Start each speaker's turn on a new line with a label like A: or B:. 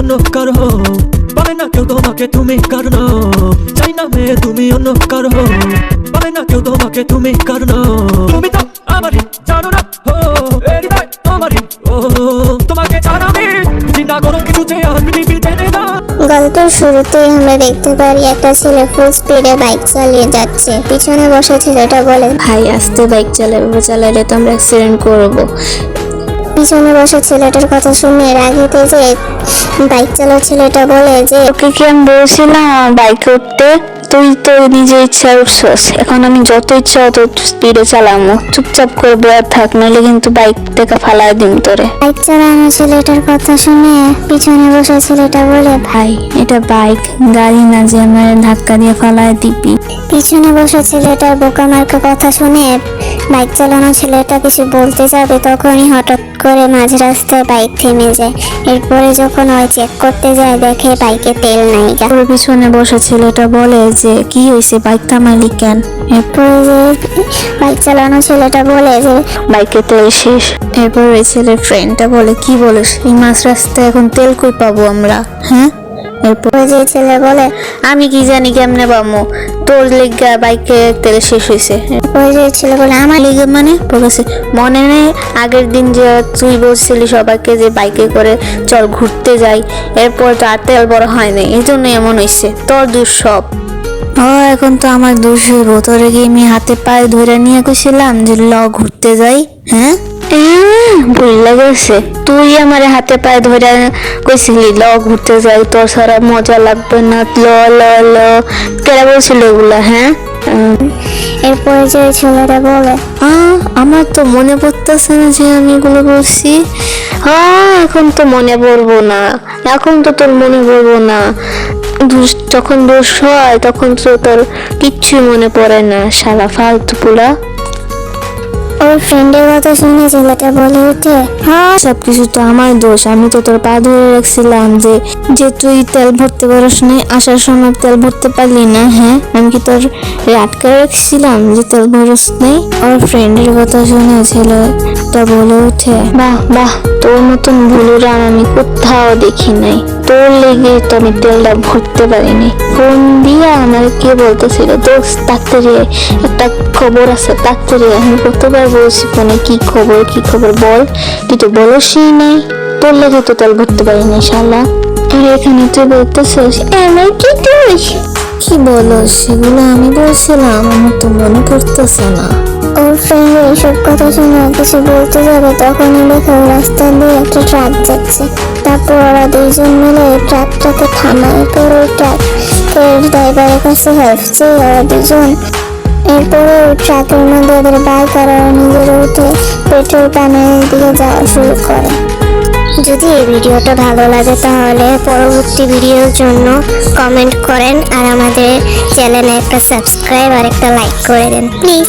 A: অন্য কারও পাবে না কেউ তোমাকে তুমি কারণ। চাই না মেয়ে তুমি অন্য কারও পাবে না কেউ তোমাকে তুমি কারণ। তুমি তো আমারই জানো না ও এ ও তোমাকে ছাড়া আমি। চিন্তা করো কিছু যে আর পৃথিবীতে না।
B: গল্পের শুরুতেই আমরা দেখতে পারি একটা ছেলে ফুল স্পিডে বাইক চালিয়ে যাচ্ছে। পিছনে বসে ছেলেটা বলে
C: ভাই আস্তে বাইক চালাবো চালালে তো আমরা অ্যাক্সিডেন্ট করব।
B: পিছনে বসে ছেলেটার কথা শুনে রাগিতে যে বাইক চালা ছেলেটা বলে যে,
C: ওকে কি আমি বলছিলাম বাইক উঠতে? তুই তো নিজে ইচ্ছা উঠছস এখন আমি যত ইচ্ছা অত স্পিডে চালামো। চুপচাপ করে বয়ার থাক নইলে কিন্তু বাইক থেকে ফালাই দিন তোরে।
B: বাইক চালানো ছেলেটার কথা শুনে পিছনে বসে ছেলেটা বলে
C: ভাই এটা বাইক গাড়ি না যে আমার ধাক্কা দিয়ে ফালাই দিবি?
B: পিছনে বসে ছেলেটার বোকা মার্কা কথা শুনে বাইক চালানো ছেলেটা কিছু বলতে যাবে তখনই হঠাৎ করে মাঝ রাস্তায় বাইক থেমে যায়। এরপরে যখন ওই চেক করতে যায় দেখে বাইকে তেল নাই।
C: পিছনে বসে ছেলেটা বলে যে কি হয়েছে বাইক থামালি কেন?
B: এরপরে বাইক চালানো ছেলেটা বলে যে,
C: বাইকে তেল শেষ এরপর ওই ছেলের ফ্রেন্ডটা বলে, কি বলিস? এই মাঝ রাস্তায় এখন তেল কই পাবো আমরা? হ্যাঁ? এরপর
B: যে ছেলে বলে,
C: আমি কি জানি কেমনে পাবো? তোর লেগা বাইকে তেল শেষ হয়েছে
B: ওই যে ছেলে বলে, আমার
C: লেগে মানে? বলেছে মনে নেই, আগের দিন যে তুই বলছিলি সবাইকে যে বাইকে করে চল ঘুরতে যাই, এরপর তো আর তেল বড় হয় নাই। এই জন্য এমন হয়েছে তোর দোষ সব ও এখন তো আমার দোষ হইব। তোরে কি আমি হাতে পায়ে ধরে নিয়ে কইছিলাম যে ল ঘুরতে যাই? হ্যাঁ? ভুল লাগছে। তুই আমার হাতে পায়ে ধরে কইছিলি ল ঘুরতে যাই তোর সারা মজা লাগবে না ল ল ল। কেরা বলছিল এগুলা হ্যাঁ?
B: এরপরে যে ছেলেটা বলে।
C: আমার তো মনে পড়তেছে না যে আমি এগুলো বলছি। এখন তো মনে পড়ব না। এখন তো তোর মনে পড়ব না। যখন দোষ হয় তখন তো তোর কিচ্ছুই মনে পড়ে না সারা ফালতু পুলা।
B: ওর ফ্রেন্ডের কথা শুনে ছেলেটা বলে উঠে
C: হ্যাঁ সব কিছু তো আমার দোষ। আমি তো তোর পা ধরে রাখছিলাম যে যে তুই তেল ভরতে পারিস না আসার সময় তেল ভরতে পারলি না হ্যাঁ? আমি কি তোর আটকে রাখছিলাম যে তেল ভরস নাই ওর ফ্রেন্ডের কথা শুনে ছেলেটা বলে উঠে বাহ বাহ তোর মতন ভুলুরাম আমি কোথাও দেখি নাই। তোর লেগে তো আমি তেলটা ভরতে পারিনি। ফোন দিয়া আমার কে বলতেছিল দোস্ত ডাক্তারে একটা খবর আছে ডাক্তারে আমি কতবার বলছি ফোনে কি খবর কি খবর বল। তুই তো বলসই নাই। তোর লেগে তো তেল ভরতে পারিনি শালা। তুই এখানে তুই বলতেছিস আমার কি দোষ কি বলো সেগুলো আমি বলছিলাম আমার তো মনে পড়তেছে না।
B: ওর ফ্রেন্ড এইসব কথা শুনে কিছু বলতে যাবে তখনই দেখে রাস্তা দিয়ে একটা ট্রাক যাচ্ছে। তারপর ওরা দুইজন মিলে ওই ট্রাকটাকে থামায়। এরপর ওই ট্রাকের ড্রাইভারের কাছে হেল্প চেয়ে ওরা দুজন এরপরে ওই ট্রাকের মধ্যে ওদের বাইক আর ওরা নিজেরা উঠে পেট্রোল পাম্পের দিকে যাওয়া শুরু করে। যদি এই ভিডিওটা ভালো লাগে তাহলে পরবর্তী ভিডিওর জন্য কমেন্ট করেন আর আমাদের চ্যানেলে একটা সাবস্ক্রাইব আর একটা লাইক করে দেন প্লিজ